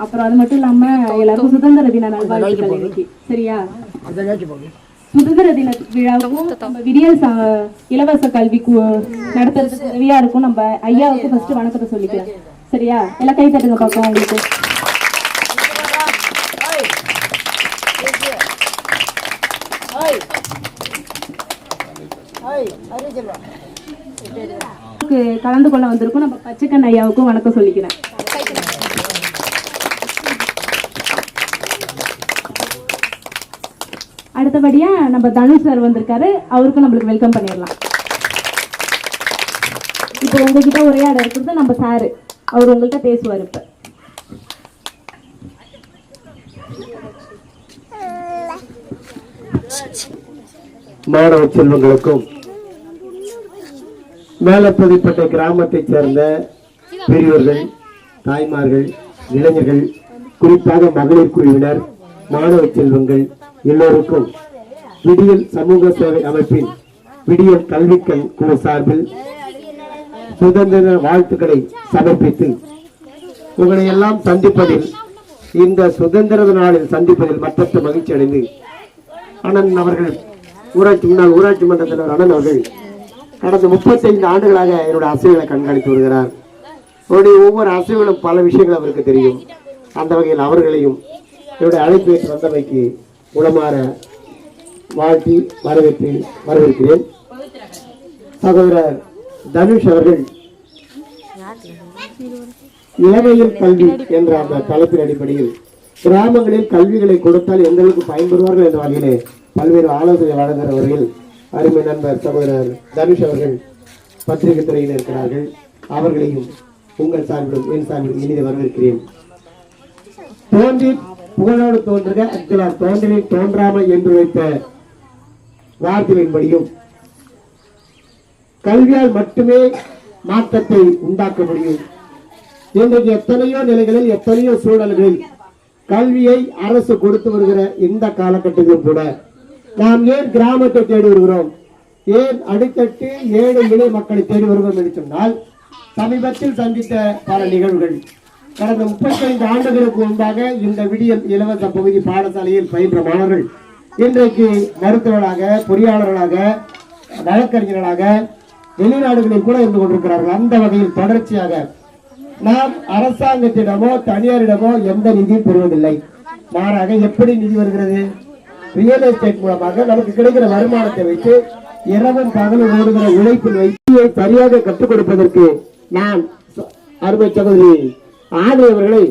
அப்புறம் அது மட்டும் இல்லாம எல்லாருக்கும் சுதந்திர தின நல்வாழ்த்துக்கள் இன்னைக்கு சரியா சுதந்திர தின விழாவுக்கும் நம்ம விடியல் இலவச கல்வி நடத்துறதுக்கு உதவியா இருக்கும் நம்ம ஐயாவுக்கு ஃபர்ஸ்ட் வணக்கத்தை சொல்லிக்கலாம் சரியா எல்லாம் கை தட்டுங்க பார்ப்போம் உங்களுக்கு க்கு கலந்து கொள்ள வந்திருக்கும் நம்ம பச்சைக்கண் ஐயாவுக்கும் வணக்கம் சொல்லிக்கிறேன் அடுத்தபடியா நம்ம தனுஷ் சார் வந்திருக்காரு அவருக்கும் நம்மளுக்கு வெல்கம் பண்ணிடலாம். இப்போ உங்ககிட்ட உரையாட இருக்கிறது நம்ம சாரு. அவர் உங்கள்கிட்ட பேசுவார் இப்போ. மாணவ செல்வங்களுக்கும் மேலப்பதிப்பட்ட கிராமத்தைச் சேர்ந்த பெரியவர்கள் தாய்மார்கள் இளைஞர்கள் குறிப்பாக மகளிர் குழுவினர் மாணவ செல்வங்கள் எல்லோருக்கும் விடியல் சமூக சேவை அமைப்பின் விடியல் கல்விக்கண் குழு சார்பில் சுதந்திர வாழ்த்துக்களை சமர்ப்பித்து உங்களை எல்லாம் சந்திப்பதில் இந்த சுதந்திர நாளில் சந்திப்பதில் மற்றற்ற மகிழ்ச்சி அடைந்து அண்ணன் அவர்கள் ஊராட்சி முன்னாள் ஊராட்சி மன்ற தலைவர் அண்ணன் அவர்கள் கடந்த முப்பத்தைந்து ஆண்டுகளாக என்னுடைய அசைவுகளை கண்காணித்து வருகிறார். அவருடைய ஒவ்வொரு அசைவுகளும் பல விஷயங்கள் அவருக்கு தெரியும். அந்த வகையில் அவர்களையும் என்னுடைய அழைப்பு ஏற்று வந்தமைக்கு உளமாற வாழ்த்தி வரவேற்று வரவேற்கிறேன். சகோதரர் தனுஷ் அவர்கள் இளமையில் கல்வி என்ற அந்த தலைப்பின் அடிப்படையில் கிராமங்களில் கல்விகளை கொடுத்தால் எந்த அளவுக்கு பயன்பெறுவார்கள் என்ற வகையிலே பல்வேறு ஆலோசனை வழங்குகிற வகையில் அருமை நண்பர் சகோதரர் தனுஷ் அவர்கள் பத்திரிகை துறையில் இருக்கிறார்கள். அவர்களையும் உங்கள் சார்பிலும் என் சார்பிலும் இனிதை வரவேற்கிறேன். தோன்றி புகழோடு தோன்றுக அக்கிறார் தோன்றலில் தோன்றாமல் என்று வைத்த வார்த்தையின்படியும் கல்வியால் மட்டுமே மாற்றத்தை உண்டாக்க முடியும். இன்றைக்கு எத்தனையோ நிலைகளில் எத்தனையோ சூழல்களில் கல்வியை அரசு கொடுத்து வருகிற இந்த காலகட்டத்திலும் கூட நாம் ஏன் கிராமத்தை தேடி வருகிறோம்? ஏன் அடித்தட்டு ஏழை இளை மக்களை தேடி வருகிறோம் என்று சொன்னால் சமீபத்தில் சந்தித்த பல நிகழ்வுகள். கடந்த முப்பத்தைந்து ஆண்டுகளுக்கு முன்பாக இந்த விடியல் இலவச பகுதி பாடசாலையில் பயின்ற மாணவர்கள் இன்றைக்கு மருத்துவர்களாக பொறியாளர்களாக வழக்கறிஞர்களாக வெளிநாடுகளில் கூட இருந்து கொண்டிருக்கிறார்கள். அந்த வகையில் தொடர்ச்சியாக நாம் அரசாங்கத்திடமோ தனியாரிடமோ எந்த நிதியும் பெறுவதில்லை. மாறாக எப்படி நிதி வருகிறது? ரியல் எஸ்டேட் மூலமாக நமக்கு கிடைக்கிற வருமானத்தை வைத்து இரவும் பகலும் ஓடுகிற உழைப்பில் வைத்து சரியாக கற்றுக் கொடுப்பதற்கு நான் அருமை சகோதரி ஆகியவர்களை